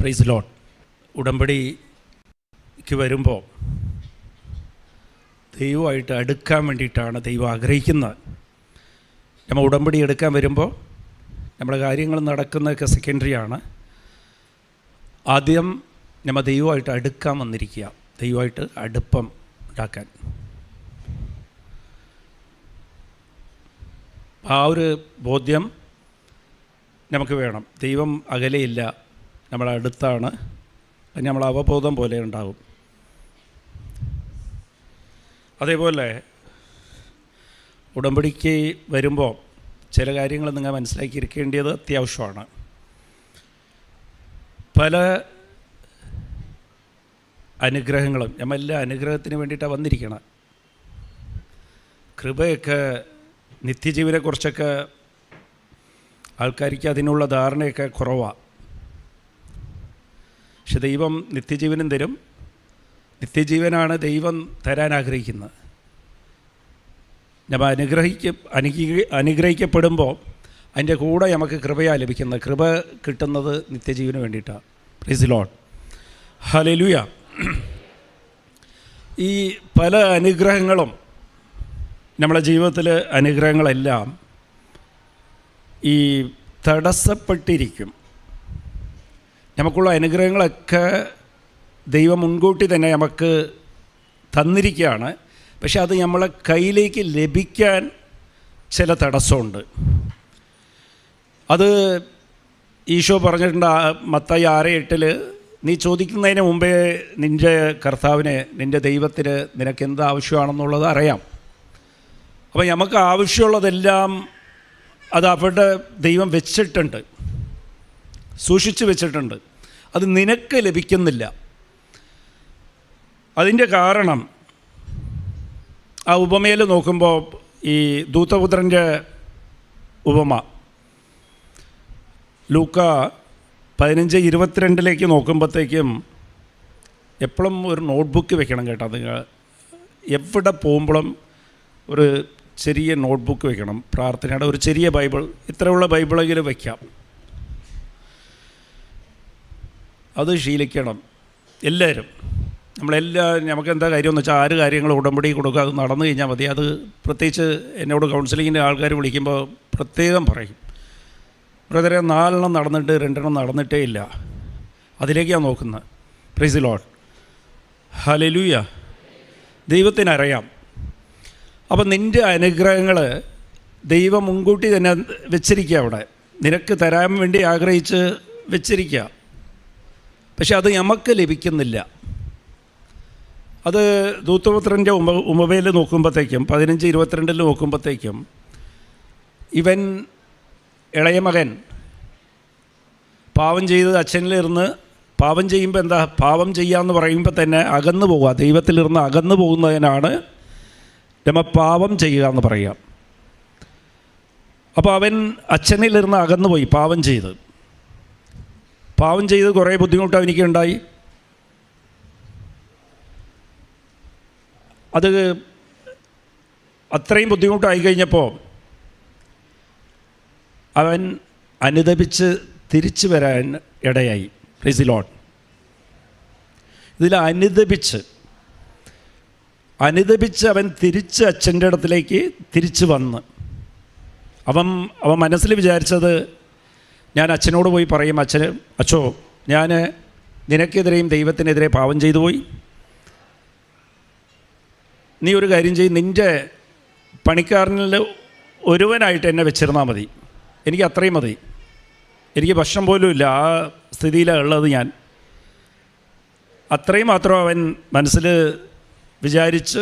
Price ലോട്ട് ഉടമ്പടിക്ക് വരുമ്പോൾ ദൈവമായിട്ട് അടുക്കാൻ വേണ്ടിയിട്ടാണ് ദൈവം ആഗ്രഹിക്കുന്നത്. നമ്മൾ ഉടമ്പടി എടുക്കാൻ വരുമ്പോൾ നമ്മുടെ കാര്യങ്ങൾ നടക്കുന്നതൊക്കെ സെക്കൻഡറി ആണ്. ആദ്യം നമ്മൾ ദൈവമായിട്ട് അടുക്കാൻ വന്നിരിക്കുക. ദൈവമായിട്ട് അടുപ്പം ഉണ്ടാക്കാൻ. ആ ഒരു ബോധ്യം നമുക്ക് വേണം. ദൈവം അകലെയില്ല. നമ്മളെ അടുത്താണ്. അത് നമ്മൾ അവബോധം പോലെ ഉണ്ടാകും അതേപോലെ ഉടമ്പടിക്ക് വരുമ്പോൾ ചില കാര്യങ്ങൾ നിങ്ങൾ മനസ്സിലാക്കിയിരിക്കേണ്ടത് അത്യാവശ്യമാണ്. പല അനുഗ്രഹങ്ങളും നമ്മൾ എല്ലാ അനുഗ്രഹത്തിന് വേണ്ടിയിട്ടാണ് വന്നിരിക്കണം കൃപയൊക്കെ നിത്യജീവനെക്കുറിച്ചൊക്കെ ആൾക്കാർക്ക് അതിനുള്ള ധാരണയൊക്കെ കുറവാണ് പക്ഷെ ദൈവം നിത്യജീവനും തരും. നിത്യജീവനാണ് ദൈവം തരാൻ ആഗ്രഹിക്കുന്നത്. നമ്മൾ അനുഗ്രഹിക്ക അനുഗ്രഹി അനുഗ്രഹിക്കപ്പെടുമ്പോൾ അതിന്റെ കൂടെ നമുക്ക് കൃപയാണ് ലഭിക്കുന്നത്. കൃപ കിട്ടുന്നത് നിത്യജീവന് വേണ്ടിയിട്ടാണ്. പ്ലീസ് ലോൺ ഹലലുയ ഈ പല അനുഗ്രഹങ്ങളും നമ്മളെ ജീവിതത്തിലെ അനുഗ്രഹങ്ങളെല്ലാം ഈ തടസ്സപ്പെട്ടിരിക്കും. നമുക്കുള്ള അനുഗ്രഹങ്ങളൊക്കെ ദൈവം മുൻകൂട്ടി തന്നെ നമുക്ക് തന്നിരിക്കുകയാണ്. പക്ഷെ അത് നമ്മളെ കയ്യിലേക്ക് ലഭിക്കാൻ ചില തടസ്സമുണ്ട്. അത് ഈശോ പറഞ്ഞിട്ടുണ്ട് മത്തായി ആറ് എട്ടിൽ നീ ചോദിക്കുന്നതിന് മുമ്പേ നിന്റെ കർത്താവിന് നിന്റെ ദൈവത്തിന് നിനക്ക് എന്ത് ആവശ്യമാണെന്നുള്ളത് അറിയാം. അപ്പോൾ നമുക്ക് ആവശ്യമുള്ളതെല്ലാം അത് അവിടെ ദൈവം വെച്ചിട്ടുണ്ട് സൂക്ഷിച്ചു വെച്ചിട്ടുണ്ട്. അത് നിനക്ക് ലഭിക്കുന്നില്ല. അതിന്റെ കാരണം ആ ഉപമയിൽ നോക്കുമ്പോൾ ഈ ദൂതപുത്രന്റെ ഉപമ. ലൂക്ക പതിനഞ്ച് ഇരുപത്തിരണ്ടിലേക്ക് നോക്കുമ്പോഴത്തേക്കും എപ്പോഴും ഒരു നോട്ട്ബുക്ക് വെക്കണം കേട്ടോ. നിങ്ങൾ എവിടെ പോകുമ്പോഴും ഒരു ചെറിയ നോട്ട്ബുക്ക് വെക്കണം. പ്രാർത്ഥനയുടെ ഒരു ചെറിയ ബൈബിൾ ഇത്രയുള്ള ബൈബിളെങ്കിലും വയ്ക്കാം അത് ശീലിക്കണം. എല്ലാവരും നമ്മളെല്ലാ നമുക്ക് എന്താ കാര്യമെന്ന് വെച്ചാൽ ആറ് കാര്യങ്ങൾ ഉടമ്പടി കൊടുക്കുക അത് നടന്നു കഴിഞ്ഞാൽ മതി. അത് പ്രത്യേകിച്ച് എന്നോട് കൗൺസിലിങ്ങിന്റെ ആൾക്കാർ വിളിക്കുമ്പോൾ പ്രത്യേകം പറയും. ബ്രദറെ നാലെണ്ണം നടന്നിട്ട് രണ്ടെണ്ണം നടന്നിട്ടേ ഇല്ല. അതിലേക്കാണ് നോക്കുന്നത്. പ്രൈസ് ലോഡ് ഹലലൂയ ദൈവത്തിനറിയാം. അപ്പം നിന്റെ അനുഗ്രഹങ്ങൾ ദൈവം മുൻകൂട്ടി തന്നെ വെച്ചിരിക്കുക അവിടെ. നിനക്ക് തരാൻ വേണ്ടി ആഗ്രഹിച്ച് വെച്ചിരിക്കുക. പക്ഷെ അത് നമുക്ക് ലഭിക്കുന്നില്ല. അത് ദൂത്തപുത്രന്റെ ഉമ ഉമവയിൽ നോക്കുമ്പോഴത്തേക്കും പതിനഞ്ച് ഇരുപത്തിരണ്ടിൽ നോക്കുമ്പോഴത്തേക്കും ഇവൻ ഇളയ മകൻ പാവം ചെയ്ത് അച്ഛനിലിരുന്ന് പാവം ചെയ്യുമ്പോൾ എന്താ? പാവം ചെയ്യാമെന്ന് പറയുമ്പോൾ തന്നെ അകന്നു പോകുക ദൈവത്തിലിരുന്ന് അകന്നു പോകുന്നതിനാണ് നമ്മ പാവം ചെയ്യുക എന്ന് പറയുക. അപ്പോൾ അവൻ അച്ഛനിലിരുന്ന് അകന്നു പോയി പാവം ചെയ്ത്. പാവം ചെയ്ത് കുറേ ബുദ്ധിമുട്ട് അവനിക്ക് ഉണ്ടായി അത് അത്രയും ബുദ്ധിമുട്ടായി കഴിഞ്ഞപ്പോൾ അവൻ അനുദപിച്ച് തിരിച്ചു വരാൻ ഇടയായി പ്ലീസ് ലോൺ ഇതിൽ അനുദപിച്ച് അനുദപിച്ച് അവൻ തിരിച്ച് അച്ഛന്റെ ഇടത്തിലേക്ക് തിരിച്ചു വന്ന്. അവൻ അവൻ മനസ്സിൽ വിചാരിച്ചത് ഞാൻ അച്ഛനോട് പോയി പറയും അച്ഛന് അച്ഛോ ഞാൻ നിനക്കെതിരെയും ദൈവത്തിനെതിരെ പാവം ചെയ്തു പോയി. നീ ഒരു കാര്യം ചെയ്യും നിന്റെ പണിക്കാരനിൽ ഒരുവനായിട്ട് എന്നെ വെച്ചിരുന്നാൽ മതി. എനിക്ക് അത്രയും മതി. എനിക്ക് ഭക്ഷണം പോലും ഇല്ല ആ സ്ഥിതിയിലാണ് ഉള്ളത് ഞാൻ. അത്രയും മാത്രം അവൻ മനസ്സിൽ വിചാരിച്ച്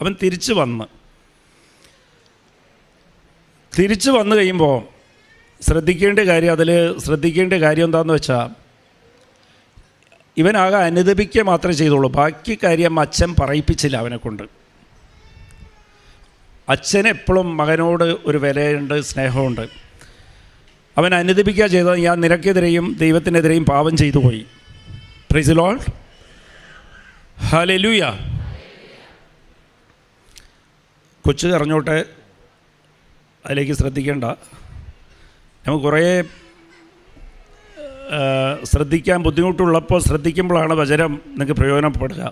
അവൻ തിരിച്ചു വന്ന്. തിരിച്ചു വന്നു കഴിയുമ്പോൾ ശ്രദ്ധിക്കേണ്ട കാര്യം അതിൽ ശ്രദ്ധിക്കേണ്ട കാര്യം എന്താണെന്ന് വെച്ചാൽ ഇവനാകെ അനുദപിക്കുക മാത്രമേ ചെയ്തുള്ളൂ. ബാക്കി കാര്യം അച്ഛൻ പറയിപ്പിച്ചില്ല അവനെ കൊണ്ട്. അച്ഛനെപ്പോഴും മകനോട് ഒരു വിലയുണ്ട് സ്നേഹമുണ്ട്. അവൻ അനുദപിക്കുക ചെയ്തത് ഞാൻ നിനക്കെതിരെയും ദൈവത്തിനെതിരെയും പാപം ചെയ്തു പോയി. പ്രിസിലോൾ ലോൾ ഹലലൂയ കൊച്ചു കറഞ്ഞോട്ടെ അതിലേക്ക് ശ്രദ്ധിക്കേണ്ട. നമുക്ക് കുറേ ശ്രദ്ധിക്കാൻ ബുദ്ധിമുട്ടുള്ളപ്പോൾ ശ്രദ്ധിക്കുമ്പോഴാണ് വചനം നിങ്ങൾക്ക് പ്രയോജനപ്പെടുക.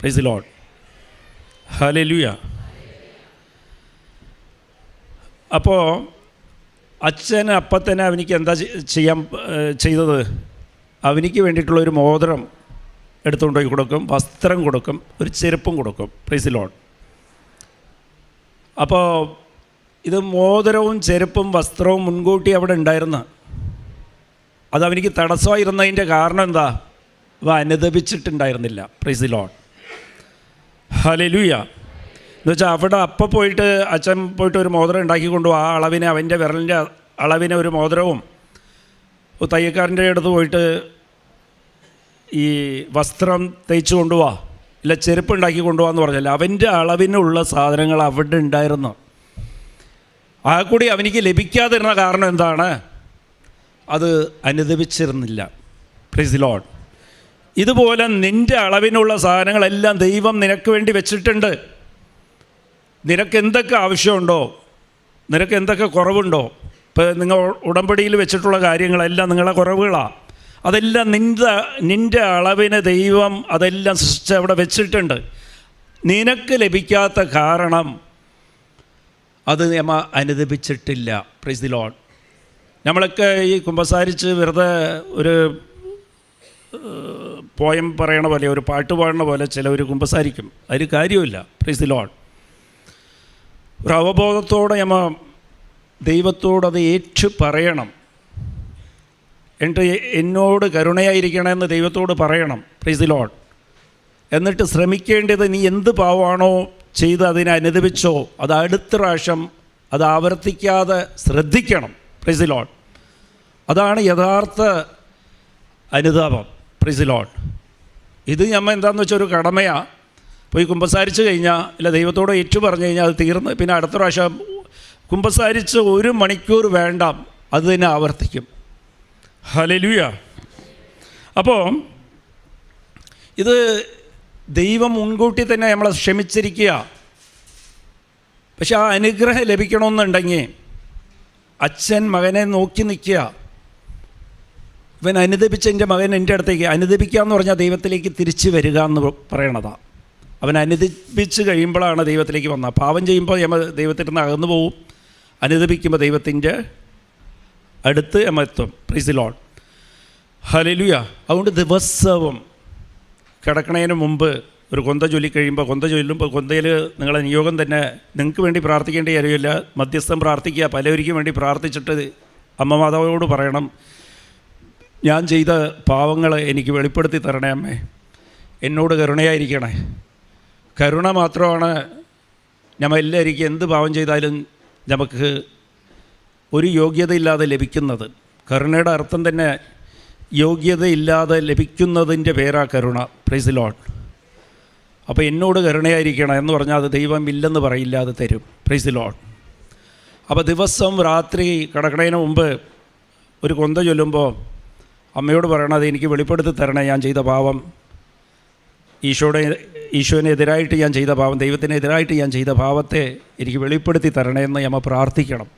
പ്രൈസ് ലോഡ് ഹലലുയ അപ്പോൾ അച്ഛൻ അപ്പം തന്നെ അവനിക്ക് എന്താ ചെയ്യാൻ ചെയ്തത്? അവനിക്ക് വേണ്ടിയിട്ടുള്ള ഒരു മോതിരം എടുത്തുകൊണ്ട് പോയി കൊടുക്കും വസ്ത്രം കൊടുക്കും ഒരു ചെരുപ്പും കൊടുക്കും. പ്രൈസ് ലോഡ് അപ്പോൾ ഇത് മോതിരവും ചെരുപ്പും വസ്ത്രവും മുൻകൂട്ടി അവിടെ ഉണ്ടായിരുന്ന. അത് അവനിക്ക് തടസ്സമായിരുന്നതിന്റെ കാരണം എന്താ? അവ അനുദപിച്ചിട്ടുണ്ടായിരുന്നില്ല. പ്രൈസ് ലോൺ ഹലലുയ എന്ന് വെച്ചാൽ അവിടെ അപ്പം പോയിട്ട് അച്ഛൻ പോയിട്ട് ഒരു മോതിരം ഉണ്ടാക്കി കൊണ്ടു ആ അളവിനെ അവന്റെ വിരലിന്റെ അളവിനെ ഒരു മോതിരവും തയ്യക്കാരന്റെ അടുത്ത് പോയിട്ട് ഈ വസ്ത്രം തയ്ച്ചു കൊണ്ടുപോവാ ഇല്ല ചെരുപ്പ് ഉണ്ടാക്കി കൊണ്ടുപോകാന്ന് പറഞ്ഞാൽ അവന്റെ അളവിനുള്ള സാധനങ്ങൾ അവിടെ ഉണ്ടായിരുന്നു. ആ കൂടി അവനിക്ക് ലഭിക്കാതിരുന്ന കാരണം എന്താണ്? അത് അനുദപിച്ചിരുന്നില്ല. പ്രീസ് ലോഡ് ഇതുപോലെ നിന്റെ അളവിനുള്ള സാധനങ്ങളെല്ലാം ദൈവം നിനക്ക് വേണ്ടി വെച്ചിട്ടുണ്ട്. നിനക്ക് എന്തൊക്കെ ആവശ്യമുണ്ടോ? നിനക്ക് എന്തൊക്കെ കുറവുണ്ടോ? ഇപ്പോൾ നിങ്ങൾ ഉടമ്പടിയിൽ വെച്ചിട്ടുള്ള കാര്യങ്ങളെല്ലാം നിങ്ങളെ കുറവുകളാണ് അതെല്ലാം നിന്റെ നിന്റെ അളവിന് ദൈവം അതെല്ലാം സൃഷ്ടിച്ച് അവിടെ വെച്ചിട്ടുണ്ട്. നിനക്ക് ലഭിക്കാത്ത കാരണം അത് നിയമ അനുദപിച്ചിട്ടില്ല. പ്രൈസ് ദി ലോൺ നമ്മളൊക്കെ ഈ കുമ്പസാരിച്ച് വെറുതെ ഒരു പോയം പറയണ പോലെ ഒരു പാട്ട് പാടണ പോലെ ചിലവർ കുമ്പസാരിക്കും. അതിന് കാര്യമില്ല പ്രൈസ് ദി ലോൺ ഒരു അവബോധത്തോടെ നമ്മ ദൈവത്തോടത് ഏറ്റു പറയണം. എന്നിട്ട് എന്നോട് കരുണയായിരിക്കണമെന്ന് ദൈവത്തോട് പറയണം. പ്രൈസ് ദി ലോഡ് എന്നിട്ട് ശ്രമിക്കേണ്ടത് നീ എന്ത് പാവമാണോ ചെയ്ത് അതിനെ അനുദപിച്ചോ അത് അടുത്ത പ്രാവശ്യം അത് ആവർത്തിക്കാതെ ശ്രദ്ധിക്കണം. പ്രിസിലോൺ അതാണ് യഥാർത്ഥ അനുതാപം. പ്രിസിലോൺ ഇത് നമ്മൾ എന്താണെന്ന് വെച്ചാൽ ഒരു കടമയാണ് പോയി കുമ്പസാരിച്ച് കഴിഞ്ഞാൽ ഇല്ല ദൈവത്തോട് ഏറ്റു പറഞ്ഞു കഴിഞ്ഞാൽ അത് തീർന്ന് പിന്നെ അടുത്ത പ്രാവശ്യം കുമ്പസാരിച്ച് ഒരു മണിക്കൂർ വേണ്ട അത് തന്നെ ആവർത്തിക്കും. ഹലലുയ അപ്പോൾ ഇത് ദൈവം മുൻകൂട്ടി തന്നെ നമ്മളെ ക്ഷമിച്ചിരിക്കുക. പക്ഷെ ആ അനുഗ്രഹം ലഭിക്കണമെന്നുണ്ടെങ്കിൽ അച്ഛൻ മകനെ നോക്കി നിൽക്കുക. ഇവൻ അനുദപിച്ച എന്റെ മകൻ എന്റെ അടുത്തേക്ക് അനുദപിക്കുക എന്ന് പറഞ്ഞാൽ ദൈവത്തിലേക്ക് തിരിച്ചു വരിക എന്ന് പറയണതാണ് അവൻ അനുദപിച്ച് കഴിയുമ്പോഴാണ് ദൈവത്തിലേക്ക് വന്നത്. പാപം ചെയ്യുമ്പോൾ നമ്മൾ ദൈവത്തിൽ നിന്ന് അകന്നു പോവും. അനുദപിക്കുമ്പോൾ ദൈവത്തിന്റെ അടുത്ത് നമ്മൾ എത്തും. പ്രീസിലോൺ ഹലലുയ അതുകൊണ്ട് ദിവസവും കിടക്കണതിന് മുമ്പ് ഒരു കൊന്ത ചൊല്ലി കഴിയുമ്പോൾ കൊന്ത ചൊല്ലുമ്പോൾ കൊന്തയിൽ നിങ്ങളെ നിയോഗം തന്നെ നിങ്ങൾക്ക് വേണ്ടി പ്രാർത്ഥിക്കേണ്ട കാര്യമില്ല. മധ്യസ്ഥം പ്രാർത്ഥിക്കുക പലവരിക്കും വേണ്ടി പ്രാർത്ഥിച്ചിട്ട് അമ്മ മാതാവിനോട് പറയണം ഞാൻ ചെയ്ത പാവങ്ങൾ എനിക്ക് വെളിപ്പെടുത്തി തരണേ അമ്മേ. എന്നോട് കരുണയായിരിക്കണേ. കരുണ മാത്രമാണ് നമ്മൾ എല്ലാവർക്കും എന്ത് പാവം ചെയ്താലും നമുക്ക് ഒരു യോഗ്യതയില്ലാതെ ലഭിക്കുന്നത്. കരുണയുടെ അർത്ഥം തന്നെ യോഗ്യതയില്ലാതെ ലഭിക്കുന്നതിന്റെ പേരാ കരുണ. പ്രൈസ് ലോഡ് അപ്പോൾ എന്നോട് കരുണയായിരിക്കണം എന്ന് പറഞ്ഞാൽ അത് ദൈവം ഇല്ലെന്ന് പറയില്ലാതെ തരും. പ്രൈസ് ലോഡ് അപ്പോൾ ദിവസം രാത്രി കിടക്കണതിന് മുമ്പ് ഒരു കൊന്ത ചൊല്ലുമ്പോൾ അമ്മയോട് പറയണത് എനിക്ക് വെളിപ്പെടുത്തി തരണേ ഞാൻ ചെയ്ത പാവം ഈശോയുടെ ഈശോനെതിരായിട്ട് ഞാൻ ചെയ്ത പാവം ദൈവത്തിനെതിരായിട്ട് ഞാൻ ചെയ്ത പാവത്തെ എനിക്ക് വെളിപ്പെടുത്തി തരണേ എന്ന് അമ്മ പ്രാർത്ഥിക്കണം.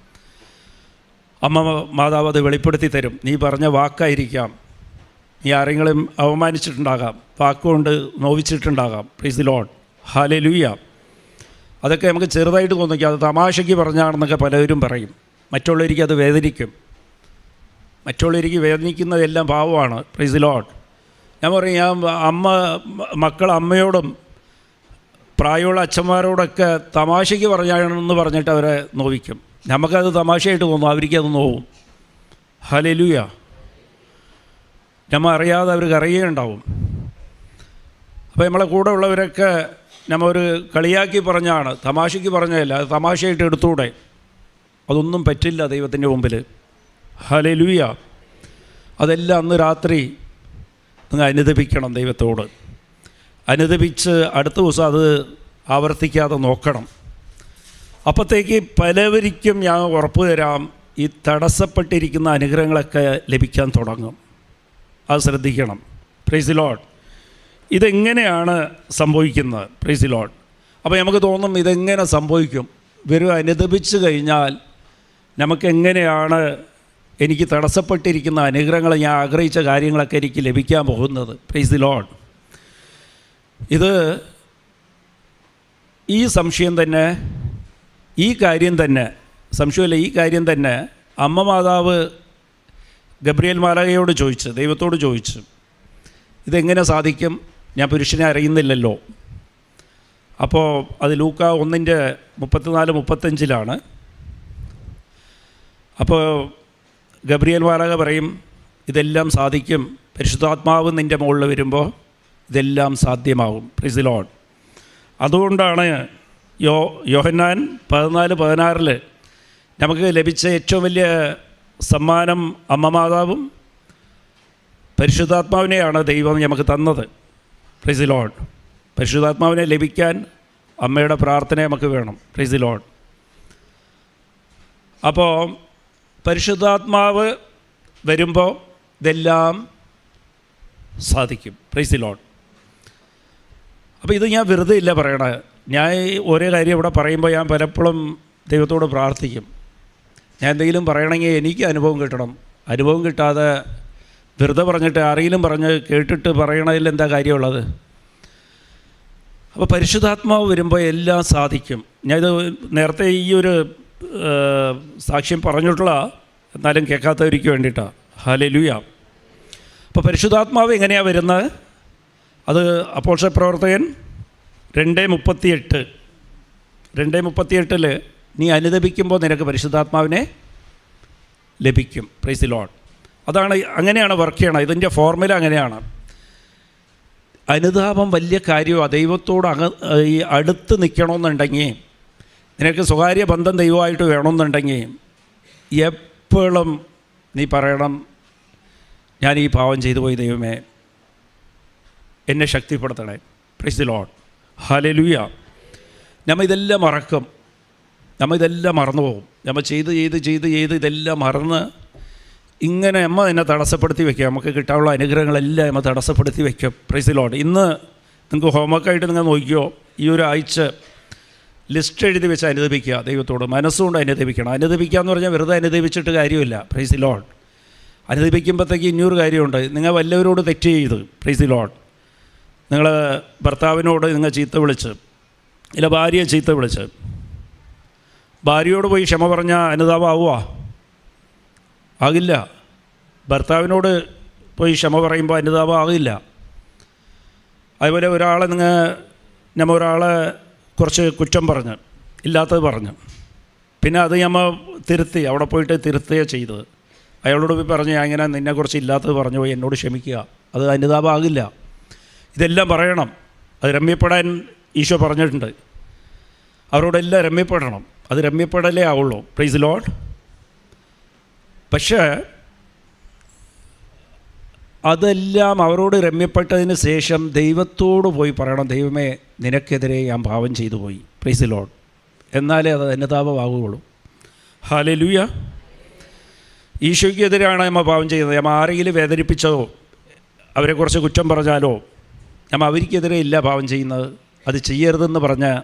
അമ്മ മാതാവ് അത് വെളിപ്പെടുത്തി തരും. നീ പറഞ്ഞ വാക്കായിരിക്കാം. നീ ആരെങ്കിലും അവമാനിച്ചിട്ടുണ്ടാകാം വാക്കുകൊണ്ട് നോവിച്ചിട്ടുണ്ടാകാം. പ്രീസ് ലോഡ് ഹാലെ ലൂയ അതൊക്കെ നമുക്ക് ചെറുതായിട്ട് തോന്നിക്കും. അത് തമാശയ്ക്ക് പറഞ്ഞാണെന്നൊക്കെ പലരും പറയും. മറ്റുള്ളവർക്ക് അത് വേദനിക്കും. മറ്റുള്ളവർക്ക് വേദനിക്കുന്നതെല്ലാം പാവമാണ്. ദി ലോഡ് ഞാൻ പറയും ഞാൻ അമ്മ മക്കൾ അമ്മയോടും പ്രായമുള്ള അച്ഛന്മാരോടൊക്കെ തമാശയ്ക്ക് പറഞ്ഞാണെന്ന് പറഞ്ഞിട്ട് അവരെ നോവിക്കും. നമുക്കത് തമാശയായിട്ട് തോന്നും അവർക്ക് അത് നോവും ഹലലുയ നമ്മൾ അറിയാതെ അവർക്ക് കറിയുണ്ടാവും അപ്പോൾ നമ്മളെ കൂടെ ഉള്ളവരൊക്കെ നമ്മൾ ഒരു കളിയാക്കി പറഞ്ഞാണ് തമാശയ്ക്ക് പറഞ്ഞതല്ല അത് തമാശയായിട്ട് എടുത്തൂടെ. അതൊന്നും പറ്റില്ല ദൈവത്തിന്റെ മുമ്പിൽ ഹലലുയ അതെല്ലാം അന്ന് രാത്രി നിങ്ങൾ അനുദപിക്കണം ദൈവത്തോട്. അനുദപിച്ച് അടുത്ത ദിവസം അത് ആവർത്തിക്കാതെ നോക്കണം. അപ്പോഴത്തേക്ക് പലവരിക്കും ഞാൻ ഉറപ്പ് തരാം ഈ തടസ്സപ്പെട്ടിരിക്കുന്ന അനുഗ്രഹങ്ങളൊക്കെ ലഭിക്കാൻ തുടങ്ങും. അത് ശ്രദ്ധിക്കണം. പ്രൈസ് ലോഡ് ഇതെങ്ങനെയാണ് സംഭവിക്കുന്നത്? പ്രൈസ് ലോഡ് അപ്പോൾ നമുക്ക് തോന്നും ഇതെങ്ങനെ സംഭവിക്കും? വെറും അനുദപിച്ച് കഴിഞ്ഞാൽ നമുക്കെങ്ങനെയാണ് എനിക്ക് തടസ്സപ്പെട്ടിരിക്കുന്ന അനുഗ്രഹങ്ങൾ ഞാൻ ആഗ്രഹിച്ച കാര്യങ്ങളൊക്കെ എനിക്ക് ലഭിക്കാൻ പോകുന്നത്? പ്രൈസ് ദി ലോഡ് ഇത് ഈ സംശയം തന്നെ ഈ കാര്യം തന്നെ സംശയമില്ല ഈ കാര്യം തന്നെ അമ്മ മാതാവ് ഗബ്രിയേൽ മാലകയോട് ചോദിച്ച് ദൈവത്തോട് ചോദിച്ച് ഇതെങ്ങനെ സാധിക്കും? ഞാൻ പുരുഷനെ അറിയുന്നില്ലല്ലോ. അപ്പോൾ അത് ലൂക്ക ഒന്നിന്റെ മുപ്പത്തിനാല് മുപ്പത്തഞ്ചിലാണ് അപ്പോൾ ഗബ്രിയേൽ മാലാക പറയും ഇതെല്ലാം സാധിക്കും. പരിശുദ്ധാത്മാവ് നിന്റെ മുകളിൽ വരുമ്പോൾ ഇതെല്ലാം സാധ്യമാകും. പ്രിസിലോൺ അതുകൊണ്ടാണ് യോ യോഹന്നാൻ പതിനാല് പതിനാറിൽ നമുക്ക് ലഭിച്ച ഏറ്റവും വലിയ സമ്മാനം അമ്മ മാതാവും പരിശുദ്ധാത്മാവിനെയാണ് ദൈവം നമുക്ക് തന്നത്. പ്രിസിലോൺ പരിശുദ്ധാത്മാവിനെ ലഭിക്കാൻ അമ്മയുടെ പ്രാർത്ഥന നമുക്ക് വേണം. പ്രിസിലോൺ അപ്പോൾ പരിശുദ്ധാത്മാവ് വരുമ്പോൾ ഇതെല്ലാം സാധിക്കും. പ്രൈസ് ലോൺ അപ്പോൾ ഇത് ഞാൻ വെറുതെ ഇല്ല പറയണത്. ഞാൻ ഒരേ കാര്യം ഇവിടെ പറയുമ്പോൾ ഞാൻ പലപ്പോഴും ദൈവത്തോട് പ്രാർത്ഥിക്കും. ഞാൻ എന്തെങ്കിലും പറയണമെങ്കിൽ എനിക്ക് അനുഭവം കിട്ടണം. അനുഭവം കിട്ടാതെ വെറുതെ പറഞ്ഞിട്ട് ആരെങ്കിലും പറഞ്ഞ് കേട്ടിട്ട് പറയണതിൽ എന്താ കാര്യമുള്ളത്? അപ്പോൾ പരിശുദ്ധാത്മാവ് വരുമ്പോൾ എല്ലാം സാധിക്കും. ഞാനിത് നേരത്തെ ഈ ഒരു സാക്ഷ്യം പറഞ്ഞിട്ടുള്ള എന്നാലും കേൾക്കാത്തവർക്ക് വേണ്ടിയിട്ടാണ് ഹലലുയ അപ്പോൾ പരിശുദ്ധാത്മാവ് എങ്ങനെയാണ് വരുന്നത്? അത് അപ്പോഷ പ്രവർത്തകൻ രണ്ട് മുപ്പത്തിയെട്ട്. രണ്ട് മുപ്പത്തിയെട്ടിൽ നീ അനുദപിക്കുമ്പോൾ നിനക്ക് പരിശുദ്ധാത്മാവിനെ ലഭിക്കും. പ്രൈസ് ലോൺ അതാണ് അങ്ങനെയാണ് വർക്ക് ചെയ്യണം ഇതിന്റെ ഫോർമുല അങ്ങനെയാണ്. അനുതാപം വലിയ കാര്യമാണ് ദൈവത്തോട് അക ഈ അടുത്ത് നിൽക്കണമെന്നുണ്ടെങ്കിൽ നിനക്ക് സ്വകാര്യ ബന്ധം ദൈവമായിട്ട് വേണമെന്നുണ്ടെങ്കിൽ എപ്പോഴും നീ പറയണം ഞാൻ ഈ പാവം ചെയ്തു പോയി ദൈവമേ. എന്നെ ശക്തിപ്പെടുത്തണേ. പ്രൈസ് ദി ലോഡ് ഹാലലുയ നമ്മ ഇതെല്ലാം മറക്കും. നമ്മ ഇതെല്ലാം മറന്നു പോകും. നമ്മൾ ചെയ്ത് ചെയ്ത് ചെയ്ത് ചെയ്ത് ഇതെല്ലാം മറന്ന് ഇങ്ങനെ അമ്മ എന്നെ തടസ്സപ്പെടുത്തി വെക്കുക നമുക്ക് കിട്ടാനുള്ള അനുഗ്രഹങ്ങളെല്ലാം അമ്മ തടസ്സപ്പെടുത്തി വെക്കും. പ്രൈസിലോട്ട് ഇന്ന് നിങ്ങൾക്ക് ഹോംവർക്കായിട്ട് നിങ്ങൾ നോക്കിയോ? ഈ ഒരു ആഴ്ച ലിസ്റ്റ് എഴുതി വെച്ച് അനുദപിക്കുക ദൈവത്തോട്. മനസ്സുകൊണ്ട് അനുദപിക്കണം. അനുദപിക്കുക എന്ന് പറഞ്ഞാൽ വെറുതെ അനുദപിച്ചിട്ട് കാര്യമില്ല. പ്രൈസ് അനുദപിക്കുമ്പോഴത്തേക്ക് ഇനിയൊരു കാര്യമുണ്ട്. നിങ്ങൾ വല്ലവരോട് തെറ്റ് ചെയ്ത്. പ്രൈസ് നിങ്ങൾ ഭർത്താവിനോട് നിങ്ങൾ ചീത്ത വിളിച്ച് ഇല്ല ഭാര്യയെ ചീത്ത വിളിച്ച് ഭാര്യയോട് പോയി ക്ഷമ പറഞ്ഞാൽ അനുതാപമാവുക ആകില്ല. ഭർത്താവിനോട് പോയി ക്ഷമ പറയുമ്പോൾ അനുതാപം ആകില്ല അതുപോലെ ഒരാളെ നിങ്ങൾ നമ്മൾ ഒരാളെ കുറച്ച് കുറ്റം പറഞ്ഞ് ഇല്ലാത്തത് പറഞ്ഞ്. പിന്നെ അത് നമ്മൾ തിരുത്തി അവിടെ പോയിട്ട് തിരുത്തുകയാണ് ചെയ്തത്. അയാളോട് പോയി പറഞ്ഞ് ഞാൻ ഇങ്ങനെ നിന്നെക്കുറിച്ച് ഇല്ലാത്തത് പറഞ്ഞു പോയി എന്നോട് ക്ഷമിക്കുക. അത് അനുതാപമാകില്ല. ഇതെല്ലാം പറയണം. അത് രമ്യപ്പെടാൻ ഈശോ പറഞ്ഞിട്ടുണ്ട്. അവരോടെല്ലാം രമ്യപ്പെടണം. അത് രമ്യപ്പെടലേ ആവുള്ളൂ. പ്രൈസ് ലോഡ് പക്ഷേ അതെല്ലാം അവരോട് രമ്യപ്പെട്ടതിന് ശേഷം ദൈവത്തോട് പോയി പറയണം. ദൈവമേ നിനക്കെതിരെ ഞാൻ പാവം ചെയ്തു പോയി. പ്രൈസ് ലോഡ് എന്നാലേ അത് അനുതാപമാകുകയുള്ളൂ ലൂയ ഈശോയ്ക്കെതിരെയാണ് നമ്മൾ പാവം ചെയ്യുന്നത് നമ്മൾ ആരെങ്കിലും വേദനിപ്പിച്ചതോ അവരെക്കുറിച്ച് കുറ്റം പറഞ്ഞാലോ നമ്മൾ അവർക്കെതിരെ ഇല്ല പാവം ചെയ്യുന്നത്. അത് ചെയ്യരുതെന്ന് പറഞ്ഞ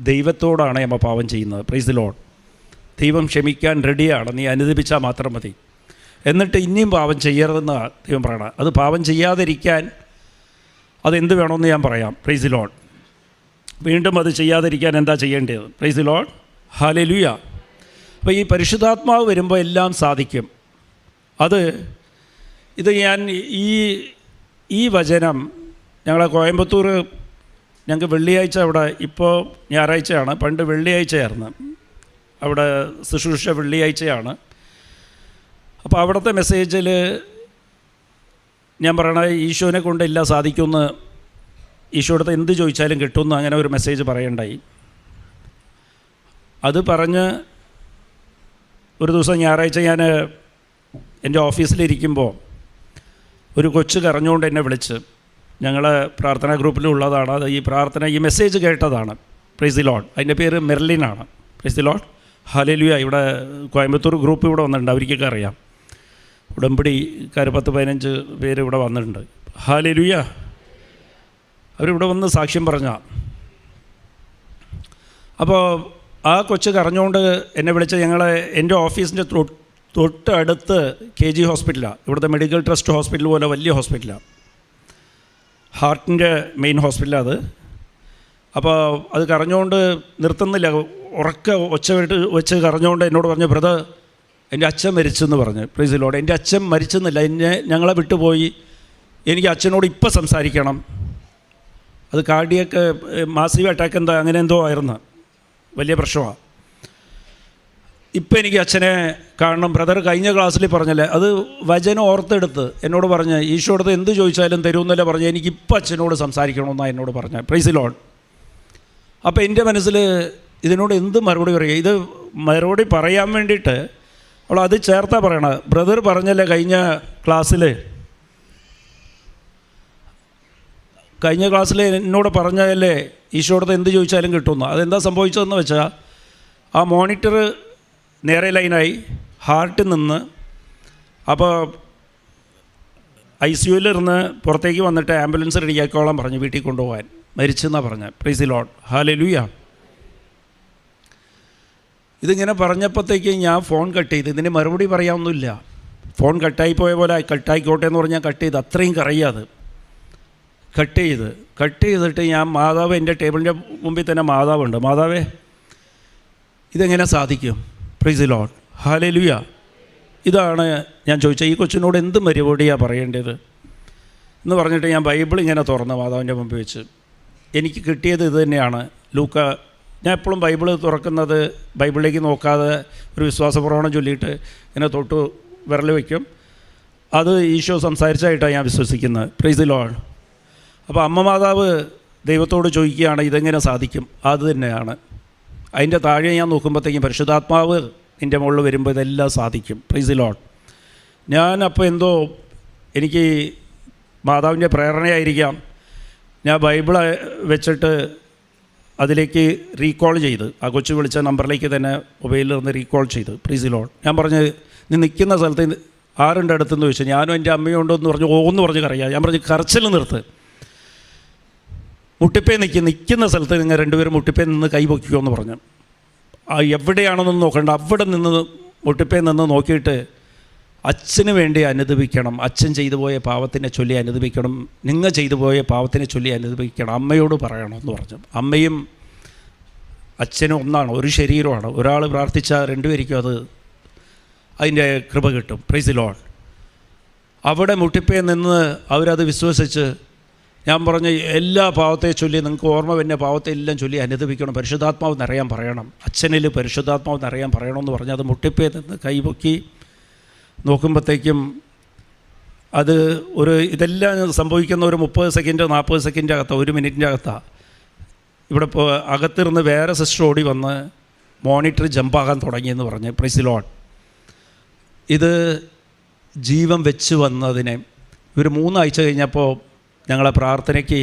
ദൈവത്തോടാണ് നമ്മൾ പാവം ചെയ്യുന്നത്. പ്രൈസ് ദി ലോഡ് ദൈവം ക്ഷമിക്കാൻ റെഡിയാണ്. നീ അനുദപിച്ചാൽ മാത്രം മതി. എന്നിട്ട് ഇനിയും പാവം ചെയ്യരുതെന്ന് ദൈവം പറയണം. അത് പാവം ചെയ്യാതിരിക്കാൻ അതെന്ത് വേണമെന്ന് ഞാൻ പറയാം. പ്രൈസ് ദി ലോഡ് വീണ്ടും അത് ചെയ്യാതിരിക്കാൻ എന്താ ചെയ്യേണ്ടത്? പ്രൈസ് ദി ലോഡ് ഹലലുയ അപ്പോൾ ഈ പരിശുദ്ധാത്മാവ് വരുമ്പോൾ എല്ലാം സാധിക്കും. അത് ഇത് ഞാൻ ഈ ഈ വചനം ഞങ്ങളെ കോയമ്പത്തൂർ ഞങ്ങൾക്ക് വെള്ളിയാഴ്ച അവിടെ ഇപ്പോൾ ഞായറാഴ്ചയാണ്. പണ്ട് വെള്ളിയാഴ്ചയായിരുന്നു. അവിടെ ശുശ്രൂഷ വെള്ളിയാഴ്ചയാണ്. അപ്പോൾ അവിടുത്തെ മെസ്സേജിൽ ഞാൻ പറയണ ഈശോനെ കൊണ്ട് എല്ലാം സാധിക്കുമെന്ന് ഈശോയുടെ എന്ത് ചോദിച്ചാലും കിട്ടുമെന്ന് അങ്ങനെ ഒരു മെസ്സേജ് പറയണ്ടായി. അത് പറഞ്ഞ് ഒരു ദിവസം ഞായറാഴ്ച ഞാൻ എന്റെ ഓഫീസിലിരിക്കുമ്പോൾ ഒരു കൊച്ചു കരഞ്ഞുകൊണ്ട് എന്നെ വിളിച്ച് ഞങ്ങൾ പ്രാർത്ഥനാ ഗ്രൂപ്പിലുള്ളതാണ് അത് ഈ പ്രാർത്ഥന ഈ മെസ്സേജ് കേട്ടതാണ്. പ്രൈസ് ദി ലോഡ് അതിന്റെ പേര് മെർലിനാണ് പ്രൈസ് ദി ലോഡ് ഹലലുയ ഇവിടെ കോയമ്പത്തൂർ ഗ്രൂപ്പ് ഇവിടെ വന്നിട്ടുണ്ട്. അവർക്കൊക്കെ അറിയാം. ഉടമ്പടിക്കാർ പത്ത് പതിനഞ്ച് പേര് ഇവിടെ വന്നിട്ടുണ്ട്. ഹാലലുയ അവരിവിടെ വന്ന് സാക്ഷ്യം പറഞ്ഞ. അപ്പോൾ ആ കൊച്ച് കറഞ്ഞുകൊണ്ട് എന്നെ വിളിച്ച് ഞങ്ങൾ എന്റെ ഓഫീസിന്റെ തൊട്ടടുത്ത് കെ ജി ഹോസ്പിറ്റലാണ് ഇവിടുത്തെ മെഡിക്കൽ ട്രസ്റ്റ് ഹോസ്പിറ്റൽ പോലെ വലിയ ഹോസ്പിറ്റലാണ് ഹാർട്ടിന്റെ മെയിൻ ഹോസ്പിറ്റലാണ് അത്. അപ്പോൾ അത് കറഞ്ഞുകൊണ്ട് നിർത്തുന്നില്ല. ഉറക്ക ഒച്ച വിട്ട് വെച്ച് കറഞ്ഞുകൊണ്ട് എന്നോട് പറഞ്ഞു ബ്രദർ എന്റെ അച്ഛൻ മരിച്ചെന്ന് പറഞ്ഞു. പ്ലീസ് ലോഡ് എന്റെ അച്ഛൻ മരിച്ചെന്നില്ല. എന്നെ ഞങ്ങളെ വിട്ടുപോയി. എനിക്ക് അച്ഛനോട് ഇപ്പം സംസാരിക്കണം. അത് കാർഡിയൊക്കെ മാസീവ് അറ്റാക്ക് എന്താ അങ്ങനെ എന്തോ ആയിരുന്നു. വലിയ പ്രശ്നമാണ് ഇപ്പം എനിക്ക് അച്ഛനെ കാണണം. ബ്രദർ കഴിഞ്ഞ ക്ലാസ്സിൽ പറഞ്ഞല്ലേ അത് വചനം ഓർത്തെടുത്ത് എന്നോട് പറഞ്ഞ് ഈശോടത്ത് എന്ത് ചോദിച്ചാലും തരുമെന്നല്ലേ പറഞ്ഞ് എനിക്ക് അച്ഛനോട് സംസാരിക്കണമെന്നാണ് എന്നോട് പറഞ്ഞത് പ്രൈസ് ലോൺ അപ്പോൾ എന്റെ മനസ്സിൽ ഇതിനോട് എന്ത് മറുപടി പറയുക? ഇത് മറുപടി പറയാൻ വേണ്ടിയിട്ട് അവൾ അത് ചേർത്താ പറയണത്. ബ്രദർ പറഞ്ഞല്ലേ കഴിഞ്ഞ ക്ലാസ്സിൽ കഴിഞ്ഞ ക്ലാസ്സിൽ എന്നോട് പറഞ്ഞതല്ലേ ഈശോടത്ത് എന്ത് ചോദിച്ചാലും കിട്ടുമെന്ന്? അതെന്താ സംഭവിച്ചതെന്ന് വെച്ചാൽ ആ മോണിറ്റർ നേരെ ലൈനായി ഹാർട്ടിൽ നിന്ന് അപ്പോൾ ഐ സി യുവിലിരുന്ന് പുറത്തേക്ക് വന്നിട്ട് ആംബുലൻസ് റെഡിയാക്കോളാൻ പറഞ്ഞു വീട്ടിൽ കൊണ്ടുപോകാൻ. മരിച്ചെന്നാണ് പറഞ്ഞത് പ്രൈസി ഹാലെ ലൂയ ഇതിങ്ങനെ പറഞ്ഞപ്പോഴത്തേക്ക് ഞാൻ ഫോൺ കട്ട് ചെയ്ത്. ഇതിന് മറുപടി പറയാമൊന്നുമില്ല ഫോൺ കട്ടായി പോയ പോലെ കട്ടായിക്കോട്ടെ എന്ന് പറഞ്ഞാൽ കട്ട് ചെയ്ത്. അത്രയും കറിയാത് കട്ട് ചെയ്ത്. കട്ട് ചെയ്തിട്ട് ഞാൻ മാതാവ് എന്റെ ടേബിളിന്റെ മുമ്പിൽ തന്നെ മാതാവുണ്ട്. മാതാവേ ഇതെങ്ങനെ സാധിക്കും? പ്രൈസ് ലോഡ് ഹാലലുയ ഇതാണ് ഞാൻ ചോദിച്ചത്. ഈ കൊച്ചിനോട് എന്ത് മറുപടിയാണ് പറയേണ്ടത്? എന്ന് പറഞ്ഞിട്ട് ഞാൻ ബൈബിൾ ഇങ്ങനെ തുറന്ന് മാതാവിന്റെ മുമ്പ് വെച്ച്. എനിക്ക് കിട്ടിയത് ഇത് തന്നെയാണ്. ലൂക്ക ഞാൻ എപ്പോഴും ബൈബിൾ തുറക്കുന്നത് ബൈബിളിലേക്ക് നോക്കാതെ ഒരു വിശ്വാസപ്രവണം ചൊല്ലിയിട്ട് ഇങ്ങനെ തൊട്ട് വിരൽ വയ്ക്കും. അത് ഈശോ സംസാരിച്ചായിട്ടാണ് ഞാൻ വിശ്വസിക്കുന്നത്. പ്രൈസ് ലോൺ അപ്പോൾ അമ്മ മാതാവ് ദൈവത്തോട് ചോദിക്കുകയാണ് ഇതെങ്ങനെ സാധിക്കും? അത് തന്നെയാണ്. അതിന്റെ താഴെ ഞാൻ നോക്കുമ്പോഴത്തേക്കും പരിശുദ്ധാത്മാവ് എന്റെ മുകളിൽ വരുമ്പോൾ ഇതെല്ലാം സാധിക്കും. പ്രൈസ് ലോഡ് ഞാൻ അപ്പോൾ എന്തോ എനിക്ക് മാതാവിന്റെ പ്രേരണയായിരിക്കാം. ഞാൻ ബൈബിൾ വെച്ചിട്ട് അതിലേക്ക് റീകോൾ ചെയ്ത് ആ കൊച്ചു വിളിച്ച നമ്പറിലേക്ക് തന്നെ മൊബൈലിൽ നിന്ന് റീകോൾ ചെയ്ത്. പ്രീസി ലോട്ട് ഞാൻ പറഞ്ഞ് നീ നിൽക്കുന്ന സ്ഥലത്ത് ആരുണ്ട് അടുത്തെന്ന് ചോദിച്ചു. ഞാനും എന്റെ അമ്മയും ഉണ്ടോ എന്ന് പറഞ്ഞു ഓന്ന് പറഞ്ഞ് കറിയാം ഞാൻ പറഞ്ഞ് കരച്ചിൽ നിർത്ത്. മുട്ടിപ്പേ നിൽക്കും നിൽക്കുന്ന സ്ഥലത്ത് നിങ്ങൾ രണ്ടുപേരും മുട്ടിപ്പേ നിന്ന് കൈ പൊക്കിക്കോ എന്ന് പറഞ്ഞു. ആ എവിടെയാണെന്ന് നോക്കണ്ട. അവിടെ നിന്ന് മുട്ടിപ്പേ നിന്ന് നോക്കിയിട്ട് അച്ഛന് വേണ്ടി അനുദപിക്കണം. അച്ഛൻ ചെയ്തു പോയ പാവത്തിനെ ചൊല്ലി അനുദപിക്കണം. നിങ്ങൾ ചെയ്തു പോയ പാവത്തിനെ ചൊല്ലി അനുദപിക്കണം. അമ്മയോട് പറയണം എന്ന് പറഞ്ഞു. അമ്മയും അച്ഛനും ഒന്നാണ്. ഒരു ശരീരമാണ് ഒരാൾ പ്രാർത്ഥിച്ചാൽ രണ്ടുപേർക്കും അത് അതിന്റെ കൃപ കിട്ടും. പ്രൈസ് ലോൺ അവിടെ മുട്ടിപ്പേ നിന്ന് അവരത് വിശ്വസിച്ച് ഞാൻ പറഞ്ഞ എല്ലാ പാവത്തെ ചൊല്ലി നിങ്ങൾക്ക് ഓർമ്മ പിന്നെ പാവത്തെ എല്ലാം ചൊല്ലി അനുദപിക്കണം. പരിശുദ്ധാത്മാവ് നിറയാൻ പറയണം. അച്ഛനിൽ പരിശുദ്ധാത്മാവ് നിറയാൻ പറയണമെന്ന് പറഞ്ഞ് അത് മുട്ടിപ്പേ നിന്ന് കൈപൊക്കി നോക്കുമ്പോഴത്തേക്കും അത് ഒരു ഇതെല്ലാം സംഭവിക്കുന്ന ഒരു മുപ്പത് സെക്കൻഡ് നാൽപ്പത് സെക്കൻഡ് അകത്താണ് ഒരു മിനിറ്റിന്റെ അകത്താണ് ഇവിടെ ഇപ്പോൾ അകത്തിരുന്ന് വേറെ സിസ്റ്റർ ഓടി വന്ന് മോണിറ്റർ ജമ്പാകാൻ തുടങ്ങിയെന്ന് പറഞ്ഞ്. പ്രിസിലോൺ ഇത് ജീവൻ വെച്ച് വന്നതിനെ ഒരു മൂന്നാഴ്ച കഴിഞ്ഞപ്പോൾ ഞങ്ങളെ പ്രാർത്ഥനയ്ക്ക്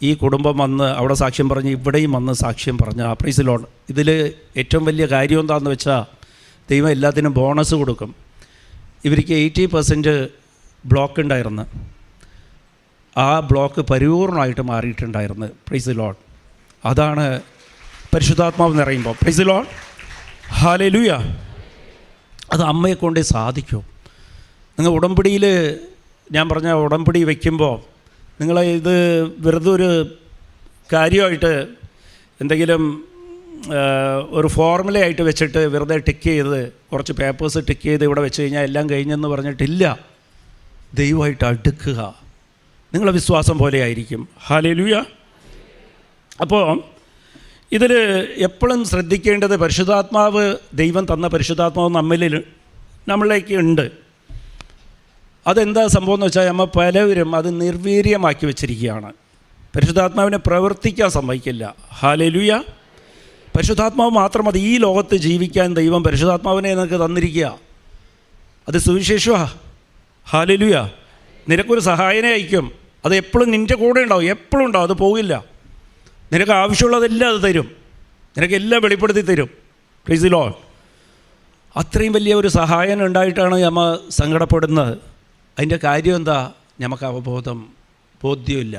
ഈ കുടുംബം വന്ന് അവിടെ സാക്ഷ്യം പറഞ്ഞ് ഇവിടെയും വന്ന് സാക്ഷ്യം പറഞ്ഞ് ആ പ്രീസിലോൺ ഇതിൽ ഏറ്റവും വലിയ കാര്യം എന്താണെന്ന് വെച്ചാൽ ദൈവം എല്ലാത്തിനും ബോണസ് കൊടുക്കും. ഇവർക്ക് എയ്റ്റി പെർസെന്റ് ബ്ലോക്ക് ഉണ്ടായിരുന്നു. ആ ബ്ലോക്ക് പരിപൂർണമായിട്ട് മാറിയിട്ടുണ്ടായിരുന്നു. പ്രൈസ് ലോൺ അതാണ് പരിശുദ്ധാത്മാവ് നിറയുമ്പോൾ പ്രൈസ് ലോൺ ഹാലലൂയ അത് അമ്മയെ കൊണ്ടേ സാധിക്കും. നിങ്ങൾ ഉടമ്പടിയിൽ ഞാൻ പറഞ്ഞ ഉടമ്പടി വയ്ക്കുമ്പോൾ നിങ്ങൾ ഇത് വെറുതെ ഒരു കാര്യമായിട്ട് എന്തെങ്കിലും ഒരു ഫോർമുലയായിട്ട് വെച്ചിട്ട് വെറുതെ ടിക്ക് ചെയ്ത് കുറച്ച് പേപ്പേഴ്സ് ടിക്ക് ചെയ്ത് ഇവിടെ വെച്ച് കഴിഞ്ഞാൽ എല്ലാം കഴിഞ്ഞെന്ന് പറഞ്ഞിട്ടില്ല. ദൈവമായിട്ട് അടുക്കുക. നിങ്ങളെ വിശ്വാസം പോലെ ആയിരിക്കും. ഹാലലുയ അപ്പോൾ ഇതിൽ എപ്പോഴും ശ്രദ്ധിക്കേണ്ടത് പരിശുദ്ധാത്മാവ് ദൈവം തന്ന പരിശുദ്ധാത്മാവ് നമ്മളിൽ നമ്മളിലേക്ക് ഉണ്ട്. അതെന്താ സംഭവം എന്ന് വെച്ചാൽ നമ്മൾ പലവരും അത് നിർവീര്യമാക്കി വെച്ചിരിക്കുകയാണ്. പരിശുദ്ധാത്മാവിനെ പ്രവർത്തിക്കാൻ സമ്മതിക്കില്ല. ഹാലലുയ പരിശുദ്ധാത്മാവ് മാത്രം അത് ഈ ലോകത്ത് ജീവിക്കാൻ ദൈവം പരിശുദ്ധാത്മാവിനെ നിനക്ക് തന്നിരിക്കുക. അത് സുവിശേഷമാ. ഹാലലുയ നിനക്കൊരു സഹായനെ അയക്കും. അത് എപ്പോഴും നിന്റെ കൂടെ ഉണ്ടാവും. എപ്പോഴും ഉണ്ടാവും. അത് പോകില്ല. നിനക്ക് ആവശ്യമുള്ളതെല്ലാം അത് തരും. നിനക്ക് എല്ലാം വെളിപ്പെടുത്തി തരും. പ്ലീസ് ലോ അത്രയും വലിയ ഒരു സഹായം ഉണ്ടായിട്ടാണ് നമ്മൾ സങ്കടപ്പെടുന്നത്. അതിന്റെ കാര്യം എന്താ നമുക്ക് അവബോധം ബോധ്യമില്ല.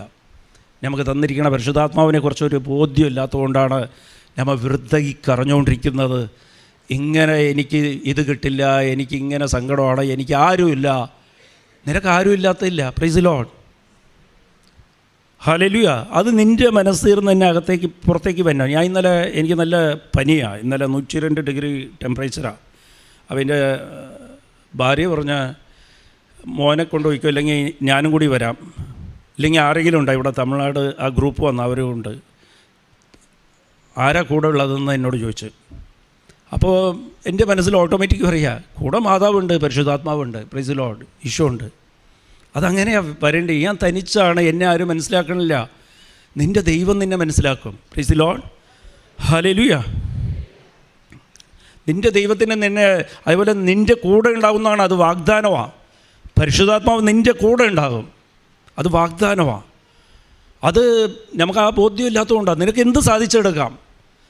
നമുക്ക് തന്നിരിക്കുന്ന പരിശുദ്ധാത്മാവിനെ കുറിച്ചൊരു ബോധ്യമില്ലാത്തതുകൊണ്ടാണ് നമ്മൾ വൃദ്ധകി കറഞ്ഞുകൊണ്ടിരിക്കുന്നത് ഇങ്ങനെ എനിക്ക് ഇത് കിട്ടില്ല എനിക്ക് ഇങ്ങനെ സങ്കടമാണ് എനിക്ക് ആരുമില്ല. നിനക്ക് ആരും ഇല്ലാത്തില്ല പ്രൈസ് ലോഡ് ഹലലുയ അത് നിന്റെ മനസ്സിൽ നിന്ന് തന്നെ അകത്തേക്ക് പുറത്തേക്ക് വന്ന. ഞാൻ ഇന്നലെ എനിക്ക് നല്ല പനിയാണ് ഇന്നലെ നൂറ്റി രണ്ട് ഡിഗ്രി ടെമ്പറേച്ചറാണ് അപ്പം എന്റെ ഭാര്യ പറഞ്ഞ മോനെ കൊണ്ടുപോയിക്കോ അല്ലെങ്കിൽ ഞാനും കൂടി വരാം. ഇല്ലെങ്കിൽ ആരെങ്കിലും ഉണ്ടോ? ഇവിടെ തമിഴ്നാട് ആ ഗ്രൂപ്പ് വന്ന അവരും ഉണ്ട്. ആരാ കൂടെ ഉള്ളതെന്ന് എന്നോട് ചോദിച്ചു. അപ്പോൾ എന്റെ മനസ്സിൽ ഓട്ടോമാറ്റിക് പറയുക കൂടെ മാതാവുണ്ട് പരിശുദ്ധാത്മാവുണ്ട് പ്രൈസ് ലോഡ് ഈശോ ഉണ്ട്. അതങ്ങനെയാണ് വരേണ്ടത്. ഞാൻ തനിച്ചാണ് എന്നെ ആരും മനസ്സിലാക്കണില്ല. നിന്റെ ദൈവം നിന്നെ മനസ്സിലാക്കും. പ്രൈസ് ലോഡ് ഹലലുയ നിന്റെ ദൈവത്തിന് നിന്നെ അതുപോലെ നിന്റെ കൂടെ ഉണ്ടാകുന്നതാണ് അത് വാഗ്ദാനമാണ് പരിശുദ്ധാത്മാവ് നിന്റെ കൂടെ ഉണ്ടാകും. അത് വാഗ്ദാനമാണ്. അത് നമുക്ക് ആ ബോധ്യം ഇല്ലാത്തതുകൊണ്ടാണ് നിനക്ക് എന്ത് സാധിച്ചെടുക്കാം?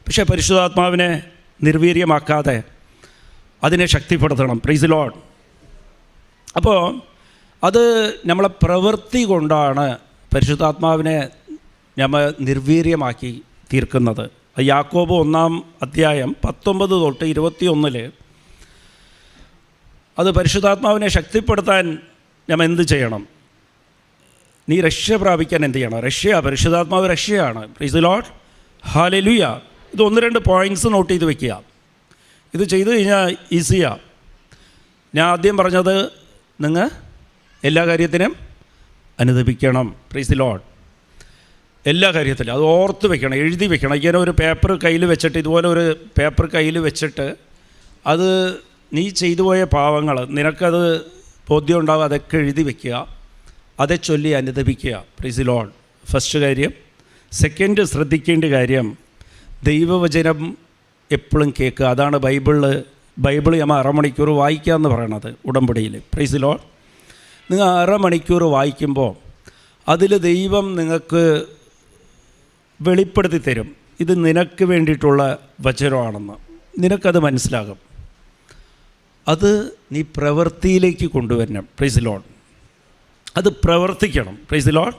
പക്ഷേ പരിശുദ്ധാത്മാവിനെ നിർവീര്യമാക്കാതെ അതിനെ ശക്തിപ്പെടുത്തണം. പ്രൈസ് ലോഡ് അപ്പോൾ അത് നമ്മളെ പ്രവൃത്തി കൊണ്ടാണ് പരിശുദ്ധാത്മാവിനെ നമ്മൾ നിർവീര്യമാക്കി തീർക്കുന്നത്. യാക്കോബ് ഒന്നാം അധ്യായം പത്തൊമ്പത് തൊട്ട് ഇരുപത്തിയൊന്നിൽ അത് പരിശുദ്ധാത്മാവിനെ ശക്തിപ്പെടുത്താൻ നമ്മൾ എന്ത് ചെയ്യണം? നീ രക്ഷ പ്രാപിക്കാൻ എന്ത് ചെയ്യണം? റഷ്യ പരിശുദ്ധാത്മാവ് രക്ഷയാണ്. ദി ലോഡ് ഹാലലുയ ഇത് ഒന്ന് രണ്ട് പോയിന്റ്സ് നോട്ട് ചെയ്ത് വെക്കുക. ഇത് ചെയ്തു കഴിഞ്ഞാൽ ഈസിയാണ് ഞാൻ ആദ്യം പറഞ്ഞത് നിങ്ങൾ എല്ലാ കാര്യത്തിനും അനുദപിക്കണം. ദി ലോഡ് എല്ലാ കാര്യത്തിലും. അത് ഓർത്ത് വെക്കണം എഴുതി വെക്കണം. ഇങ്ങനെ ഒരു പേപ്പർ കയ്യിൽ വെച്ചിട്ട് ഇതുപോലെ ഒരു പേപ്പർ കയ്യിൽ വെച്ചിട്ട് അത് നീ ചെയ്തു പോയ പാവങ്ങൾ നിനക്കത് ബോധ്യം ഉണ്ടാവും അതൊക്കെ എഴുതി വയ്ക്കുക അതെ ചൊല്ലി അനുദപിക്കുക. പ്രീസ് ലോൺ ഫസ്റ്റ് കാര്യം. സെക്കൻഡ് ശ്രദ്ധിക്കേണ്ട കാര്യം ദൈവവചനം എപ്പോഴും കേൾക്കുക. അതാണ് ബൈബിളിൽ ബൈബിൾ നമ്മൾ അരമണിക്കൂർ വായിക്കുക എന്ന് പറയണത് ഉടമ്പടിയിൽ. പ്രൈസ് ലോൺ നിങ്ങൾ അരമണിക്കൂർ വായിക്കുമ്പോൾ അതിൽ ദൈവം നിങ്ങൾക്ക് വെളിപ്പെടുത്തി തരും. ഇത് നിനക്ക് വേണ്ടിയിട്ടുള്ള വചനമാണെന്ന്. നിനക്കത് മനസ്സിലാകും. അത് നീ പ്രവൃത്തിയിലേക്ക് കൊണ്ടുവരണം. പ്രൈസ് ലോൺ അത് പ്രവർത്തിക്കണം. പ്രൈസ് ലോൺ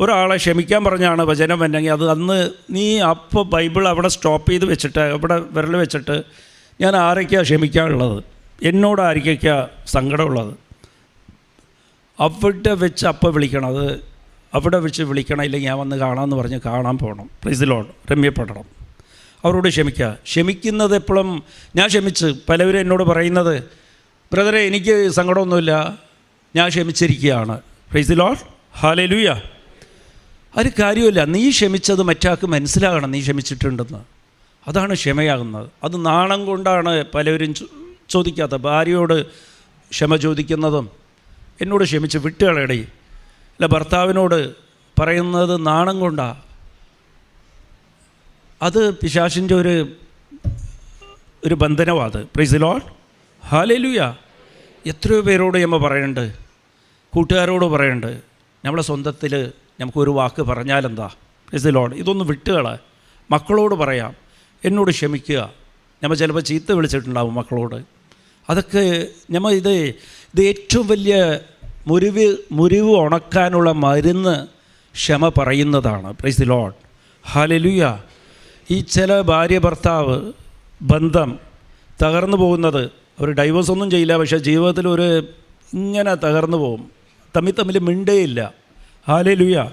ഒരാളെ ക്ഷമിക്കാൻ പറഞ്ഞാണ് വചനം വന്നെങ്കിൽ അത് അന്ന് നീ അപ്പോൾ ബൈബിൾ അവിടെ സ്റ്റോപ്പ് ചെയ്ത് വെച്ചിട്ട് അവിടെ വിരൽ വെച്ചിട്ട് ഞാൻ ആരൊക്കെയാണ് ക്ഷമിക്കാനുള്ളത്? എന്നോട് ആരൊക്കെയാണ് സങ്കടമുള്ളത്? അവിടെ വെച്ച് അപ്പോൾ വിളിക്കണം. അത് അവിടെ വെച്ച് വിളിക്കണം. ഇല്ലെങ്കിൽ ഞാൻ വന്ന് കാണാമെന്ന് പറഞ്ഞ് കാണാൻ പോകണം പ്രീസിലോട്ട് രമ്യപ്പെടണം. അവരോട് ക്ഷമിക്കുക. ക്ഷമിക്കുന്നത് എപ്പോഴും ഞാൻ ക്ഷമിച്ച്. പലവരും എന്നോട് പറയുന്നത് ബ്രദറെ എനിക്ക് സങ്കടമൊന്നുമില്ല. ഞാൻ ക്ഷമിച്ചിരിക്കുകയാണ്. പ്രൈസിലോട്ട് ഹാലലുയ ഒരു കാര്യമില്ല നീ ക്ഷമിച്ചത് മറ്റാൾക്ക് മനസ്സിലാകണം. നീ ക്ഷമിച്ചിട്ടുണ്ടെന്ന്. അതാണ് ക്ഷമയാകുന്നത്. അത് നാണം കൊണ്ടാണ് പലവരും ചോദിക്കാത്ത. ഭാര്യയോട് ക്ഷമ ചോദിക്കുന്നതും എന്നോട് ക്ഷമിച്ച് വിട്ടുകളയടേ. അല്ല ഭർത്താവിനോട് പറയുന്നത് നാണം കൊണ്ടാ. അത് പിശാഷിന്റെ ഒരു ഒരു ബന്ധനമാണ് പ്രൈസ് ലോഡ് ഹാലേലുയ എത്രയോ പേരോട് നമ്മൾ പറയുന്നുണ്ട്. കൂട്ടുകാരോട് പറയുന്നുണ്ട്. നമ്മളെ സ്വന്തത്തിൽ നമുക്കൊരു വാക്ക് പറഞ്ഞാലെന്താ? പ്രൈസ് ലോൺ ഇതൊന്ന് വിട്ടുകള മക്കളോട് പറയാം. എന്നോട് ക്ഷമിക്കുക. നമ്മൾ ചിലപ്പോൾ ചീത്ത വിളിച്ചിട്ടുണ്ടാവും മക്കളോട്. അതൊക്കെ നമ്മൾ ഇത് ഇത് ഏറ്റവും വലിയ മുറിവ് മുറിവ് ഉണക്കാനുള്ള മരുന്ന് ക്ഷമ പറയുന്നതാണ്. പ്രൈസ് ലോൺ ഹാലലുയ ഈ ചില ഭാര്യ ഭർത്താവ് ബന്ധം തകർന്നു പോകുന്നത് അവർ ഡൈവേഴ്സ് ഒന്നും ചെയ്യില്ല. പക്ഷേ ജീവിതത്തിൽ ഒരു ഇങ്ങനെ തകർന്നു പോകും. തമ്മിൽ തമ്മിൽ മിണ്ടേയില്ല. ഹാലേ ലുയ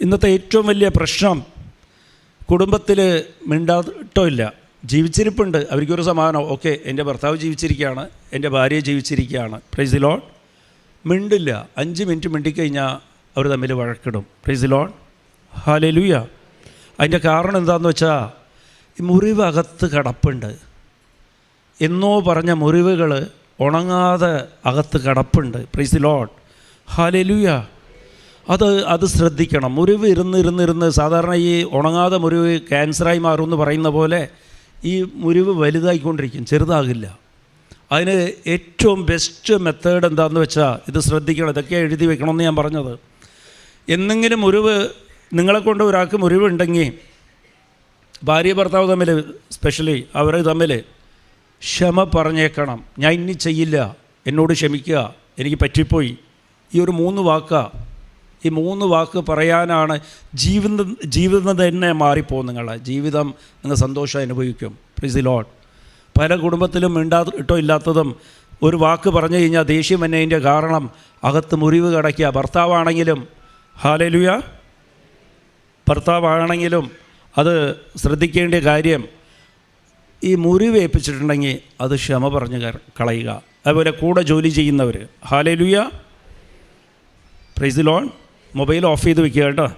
ഇന്നത്തെ ഏറ്റവും വലിയ പ്രശ്നം കുടുംബത്തിൽ മിണ്ടാട്ടോ ഇല്ല ജീവിച്ചിരിപ്പുണ്ട്. അവർക്കൊരു സമാധാനം. ഓക്കെ എന്റെ ഭർത്താവ് ജീവിച്ചിരിക്കുകയാണ്. എന്റെ ഭാര്യ ജീവിച്ചിരിക്കുകയാണ്. പ്രൈസ് ലോൺ മിണ്ടില്ല. അഞ്ച് മിനിറ്റ് മിണ്ടിക്കഴിഞ്ഞാൽ അവർ തമ്മിൽ വഴക്കിടും. പ്രൈസ് ലോൺ ഹാലലുയ അതിന്റെ കാരണം എന്താണെന്ന് വെച്ചാൽ ഈ മുറിവ് അകത്ത് കിടപ്പുണ്ട്. എന്നോ പറഞ്ഞ മുറിവുകൾ ഉണങ്ങാതെ അകത്ത് കിടപ്പുണ്ട്. പ്രൈസ് ലോഡ് ഹാലലുയ അത് അത് ശ്രദ്ധിക്കണം. മുറിവ് ഇരുന്ന് ഇരുന്ന് ഇരുന്ന് സാധാരണ ഈ ഉണങ്ങാതെ മുറിവ് ക്യാൻസറായി മാറും എന്ന് പറയുന്ന പോലെ ഈ മുറിവ് വലുതായിക്കൊണ്ടിരിക്കും ചെറുതാകില്ല. അതിന് ഏറ്റവും ബെസ്റ്റ് മെത്തേഡ് എന്താണെന്ന് വെച്ചാൽ ഇത് ശ്രദ്ധിക്കണം. ഇതൊക്കെ എഴുതി വെക്കണമെന്ന് ഞാൻ പറഞ്ഞത്. എന്തെങ്കിലും മുറിവ് നിങ്ങളെ കൊണ്ട് ഒരാൾക്ക് മുറിവുണ്ടെങ്കിൽ ഭാര്യ ഭർത്താവ് തമ്മിൽ സ്പെഷ്യലി അവർ തമ്മിൽ ക്ഷമ പറഞ്ഞേക്കണം. ഞാൻ ഇനി ചെയ്യില്ല. എന്നോട് ക്ഷമിക്കുക. എനിക്ക് പറ്റിപ്പോയി. ഈ ഒരു മൂന്ന് വാക്കാ. ഈ മൂന്ന് വാക്ക് പറയാനാണ് ജീവിതം ജീവിതം തന്നെ മാറിപ്പോകും നിങ്ങളെ. ജീവിതം നിങ്ങൾ സന്തോഷം അനുഭവിക്കും. പ്രിസി ലോഡ് പല കുടുംബത്തിലും മിണ്ടാട്ടോ ഇല്ലാത്തതും ഒരു വാക്ക് പറഞ്ഞു കഴിഞ്ഞാൽ ദേഷ്യം എന്നതിന്റെ കാരണം അകത്ത് മുറിവ് കിടക്കുക. ഭർത്താവാണെങ്കിലും ഹാലലുയ ഭർത്താവാണെങ്കിലും അത് ശ്രദ്ധിക്കേണ്ട കാര്യം ഈ മുറിവേൽപ്പിച്ചിട്ടുണ്ടെങ്കിൽ അത് ക്ഷമ പറഞ്ഞ് കളയുക. അതുപോലെ കൂടെ ജോലി ചെയ്യുന്നവർ hallelujah. Praise Lord. Mobile off ചെയ്ത് വെക്കുക കേട്ടോ.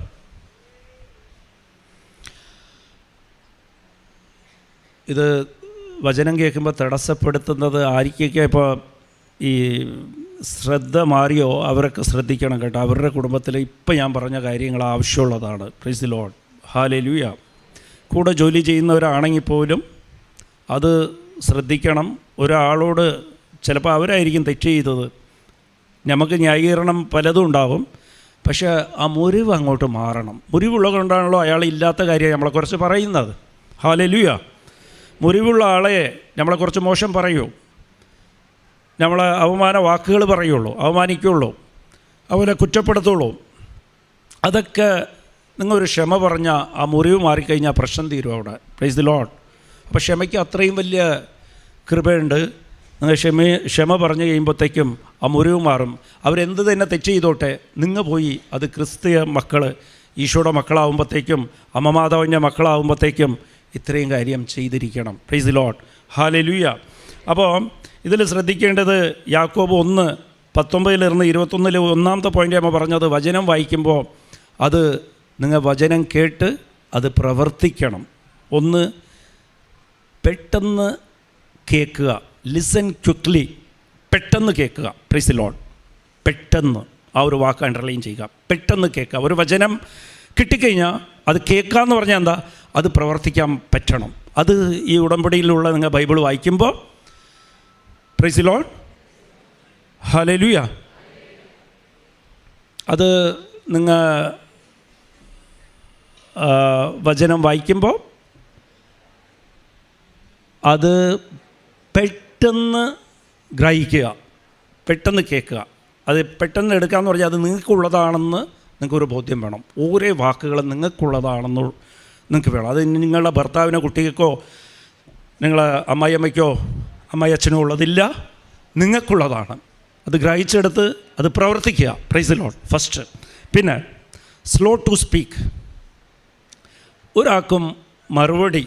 ഇത് വചനം കേൾക്കുമ്പോൾ തടസ്സപ്പെടുത്തുന്നത് ആരിക്കൊക്കെ ഇപ്പോൾ ഈ ശ്രദ്ധ മാറിയോ? അവരൊക്കെ ശ്രദ്ധിക്കണം കേട്ടോ. അവരുടെ കുടുംബത്തിൽ ഇപ്പം ഞാൻ പറഞ്ഞ കാര്യങ്ങൾ ആവശ്യമുള്ളതാണ്. പ്രൈസ് ലോൺ ഹാലലുയ കൂടെ ജോലി ചെയ്യുന്നവരാണെങ്കിൽ പോലും അത് ശ്രദ്ധിക്കണം. ഒരാളോട് ചിലപ്പോൾ അവരായിരിക്കും തെറ്റ് ചെയ്തത്. നമുക്ക് ന്യായീകരണം പലതും ഉണ്ടാവും. പക്ഷേ ആ മുറിവ് അങ്ങോട്ട് മാറണം. മുറിവുള്ളത് കൊണ്ടാണല്ലോ അയാൾ ഇല്ലാത്ത കാര്യം നമ്മളെക്കുറിച്ച് പറയുന്നത്. ഹാലലുയ മുറിവുള്ള ആളെ നമ്മളെക്കുറിച്ച് മോശം പറയൂ. നമ്മൾ അവമാന വാക്കുകൾ പറയുള്ളൂ അവമാനിക്കുള്ളൂ അവരെ കുറ്റപ്പെടുത്തുള്ളൂ. അതൊക്കെ നിങ്ങളൊരു ക്ഷമ പറഞ്ഞ ആ മുറിവ് മാറിക്കഴിഞ്ഞാൽ പ്രശ്നം തീരും അവിടെ. പ്രൈസ് ദി ലോഡ് അപ്പോൾ ക്ഷമയ്ക്ക് അത്രയും വലിയ കൃപയുണ്ട്. നിങ്ങൾ ക്ഷമ ക്ഷമ പറഞ്ഞു കഴിയുമ്പോഴത്തേക്കും ആ മുറിവ് മാറും. അവരെന്ത് തന്നെ തെറ്റ് ചെയ്തോട്ടെ നിങ്ങൾ പോയി അത് ക്രിസ്തീയ മക്കൾ ഈശോയുടെ മക്കളാവുമ്പോഴത്തേക്കും അമ്മമാതാവിന്റെ മക്കളാവുമ്പോഴത്തേക്കും ഇത്രയും കാര്യം ചെയ്തിരിക്കണം. ദി ലോഡ് ഹാലലുയ അപ്പോൾ ഇതിൽ ശ്രദ്ധിക്കേണ്ടത് യാക്കോബ് ഒന്ന് പത്തൊമ്പതിലിരുന്ന് ഇരുപത്തൊന്നിൽ ഒന്നാമത്തെ പോയിന്റ് ആകുമ്പോൾ പറഞ്ഞത് വചനം വായിക്കുമ്പോൾ അത് നിങ്ങൾ വചനം കേട്ട് അത് പ്രവർത്തിക്കണം. ഒന്ന് പെട്ടെന്ന് കേൾക്കുക. ലിസൺ ക്വിക്ലി പെട്ടെന്ന് കേൾക്കുക. പ്രൈസ് ലോൺ പെട്ടെന്ന് ആ ഒരു വാക്ക് അണ്ടർലൈൻ ചെയ്യുക. പെട്ടെന്ന് കേൾക്കുക. ഒരു വചനം കിട്ടിക്കഴിഞ്ഞാൽ അത് കേൾക്കുക എന്ന് പറഞ്ഞാൽ എന്താ? അത് പ്രവർത്തിക്കാൻ പറ്റണം. അത് ഈ ഉടമ്പടിയിലുള്ള നിങ്ങൾ ബൈബിൾ വായിക്കുമ്പോൾ പ്രൈസ് ലോൺ ഹലലുയ അത് നിങ്ങൾ വചനം വായിക്കുമ്പോൾ അത് പെട്ടെന്ന് ഗ്രഹിക്കുക. പെട്ടെന്ന് കേൾക്കുക. അത് പെട്ടെന്ന് എടുക്കുക എന്ന് പറഞ്ഞാൽ അത് നിങ്ങൾക്കുള്ളതാണെന്ന് നിങ്ങൾക്കൊരു ബോധ്യം വേണം. ഓരോ വാക്കുകളും നിങ്ങൾക്കുള്ളതാണെന്ന് നിങ്ങൾക്ക് വേണം. അത് നിങ്ങളുടെ ഭർത്താവിനോ കുട്ടികൾക്കോ നിങ്ങളെ അമ്മായിയമ്മയ്ക്കോ അമ്മായി ഉള്ളതില്ല. നിങ്ങൾക്കുള്ളതാണ്. അത് ഗ്രഹിച്ചെടുത്ത് അത് പ്രവർത്തിക്കുക. പ്രൈസ് ലോൺ ഫസ്റ്റ് പിന്നെ സ്ലോ ടു സ്പീക്ക് ഒരാൾക്കും മറുപടി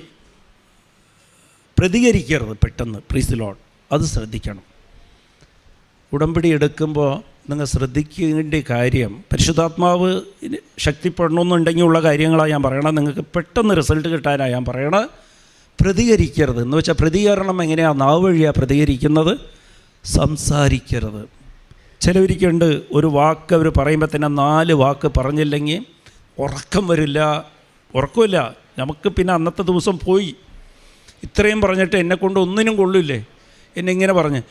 പ്രതികരിക്കരുത് പെട്ടെന്ന്. പ്രീസ് ലോൺ അത് ശ്രദ്ധിക്കണം. ഉടമ്പടി എടുക്കുമ്പോൾ നിങ്ങൾ ശ്രദ്ധിക്കേണ്ട കാര്യം പരിശുദ്ധാത്മാവ് ശക്തിപ്പെടണമെന്നുണ്ടെങ്കിൽ ഉള്ള കാര്യങ്ങളാണ് ഞാൻ പറയണത്. നിങ്ങൾക്ക് പെട്ടെന്ന് റിസൾട്ട് കിട്ടാനാണ് ഞാൻ പറയണത്. പ്രതികരിക്കരുത്. എന്ന് വെച്ചാൽ പ്രതികരണം എങ്ങനെയാണ് നാവ് വഴിയാണ് പ്രതികരിക്കുന്നത്? സംസാരിക്കരുത്. ചിലവരിക്കുണ്ട് ഒരു വാക്ക് അവർ പറയുമ്പോൾ തന്നെ നാല് വാക്ക് പറഞ്ഞില്ലെങ്കിൽ ഉറക്കം വരില്ല. ഉറക്കമില്ല. നമുക്ക് പിന്നെ അന്നത്തെ ദിവസം പോയി. ഇത്രയും പറഞ്ഞിട്ട് എന്നെ കൊണ്ട് ഒന്നിനും കൊള്ളില്ലേ? എന്നെ ഇങ്ങനെ പറഞ്ഞ്.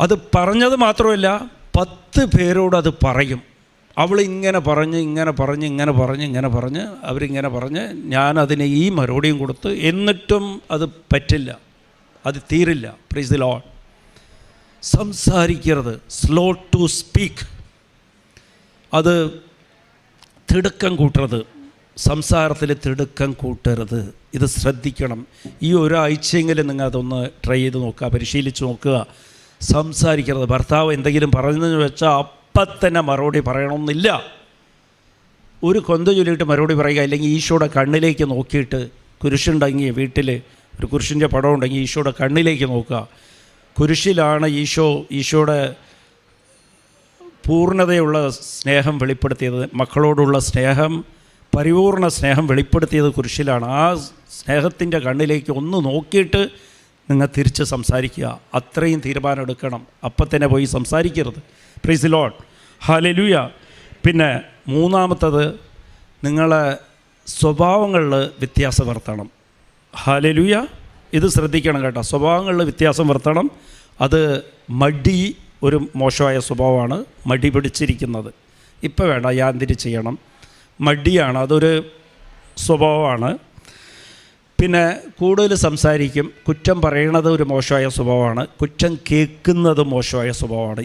അത് പറഞ്ഞത് മാത്രമല്ല പത്ത് പേരോട് അത് പറയും. അവൾ ഇങ്ങനെ പറഞ്ഞ് ഇങ്ങനെ പറഞ്ഞ് ഇങ്ങനെ പറഞ്ഞ് ഇങ്ങനെ പറഞ്ഞ് അവരിങ്ങനെ പറഞ്ഞ് ഞാൻ അതിന് ഈ മറുപടിയും കൊടുത്ത് എന്നിട്ടും അത് പറ്റില്ല. അത് തീരില്ല. പ്രീസ് ദി ലോഡ് സംസാരിക്കരുത്. സ്ലോ ടു സ്പീക്ക് അത് തിടുക്കം കൂട്ടരുത്. സംസാരത്തിൽ തിടുക്കം കൂട്ടരുത്. ഇത് ശ്രദ്ധിക്കണം. ഈ ഒരാഴ്ചയെങ്കിലും നിങ്ങൾ അതൊന്ന് ട്രൈ ചെയ്ത് നോക്കുക പരിശീലിച്ച് നോക്കുക. സംസാരിക്കരുത്. ഭർത്താവ് എന്തെങ്കിലും പറഞ്ഞെന്ന് വെച്ചാൽ അപ്പം തന്നെ മറുപടി പറയണമെന്നില്ല. ഒരു കൊന്ത ചൊല്ലിയിട്ട് മറുപടി പറയുക അല്ലെങ്കിൽ ഈശോയുടെ കണ്ണിലേക്ക് നോക്കിയിട്ട് കുരിശുണ്ടെങ്കിൽ വീട്ടിൽ ഒരു കുരിശിന്റെ പടം ഉണ്ടെങ്കിൽ ഈശോയുടെ കണ്ണിലേക്ക് നോക്കുക. കുരിശിലാണ് ഈശോ ഈശോയുടെ പൂർണതയുള്ള സ്നേഹം വെളിപ്പെടുത്തിയത് മക്കളോടുള്ള സ്നേഹം പരിപൂർണ സ്നേഹം വെളിപ്പെടുത്തിയത് കുരിശിലാണ്. ആ സ്നേഹത്തിന്റെ കണ്ണിലേക്ക് ഒന്ന് നോക്കിയിട്ട് നിങ്ങൾ തിരിച്ച് സംസാരിക്കുക. അത്രയും തീരുമാനം എടുക്കണം. അപ്പം തന്നെ പോയി സംസാരിക്കരുത്. പ്രീസ് ലോഡ് ഹലലൂയ പിന്നെ മൂന്നാമത്തത് നിങ്ങളെ സ്വഭാവങ്ങളിൽ വ്യത്യാസം വരുത്തണം. ഹലലൂയ ഇത് ശ്രദ്ധിക്കണം കേട്ടോ. സ്വഭാവങ്ങളിൽ വ്യത്യാസം വരുത്തണം. അത് മടി ഒരു മോശമായ സ്വഭാവമാണ്. മടി പിടിച്ചിരിക്കുന്നത്. ഇപ്പോൾ വേണ്ട യാന്തിരി ചെയ്യണം. മടിയാണ് അതൊരു സ്വഭാവമാണ്. പിന്നെ കൂടുതൽ സംസാരിക്കും. കുറ്റം പറയണത് ഒരു മോശമായ സ്വഭാവമാണ്. കുറ്റം കേൾക്കുന്നത് മോശമായ സ്വഭാവമാണ്.